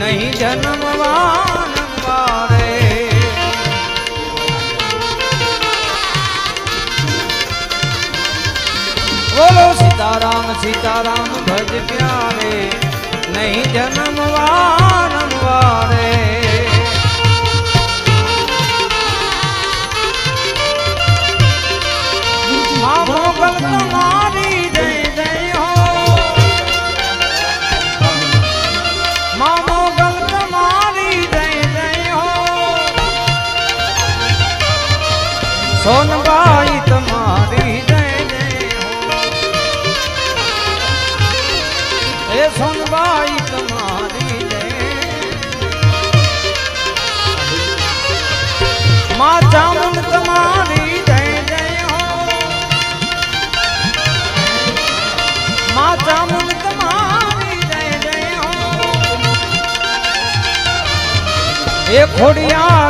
નહીં જન્મવાન વારે બોલો સીતારામ સીતારામ ભજ પ્યારે. નહીં જન્મવાન સોનબાઈ તમારી જય જય એ સોનબાઈ તમારી જય માં ચામુંડ તમારી જય જય હો. માં ખોડિયાર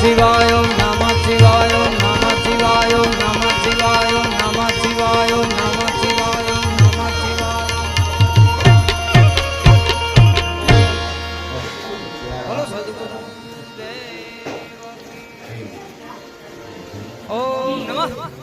શિવાય ઓમ નમઃ શિવાય ઓમ નમઃ શિવાય ઓમ નમઃ શિવાય ઓમ નમઃ શિવાય ઓમ નમઃ શિવાય ઓમ નમઃ શિવાય બોલો સદગુરુ. ઓમ નમઃ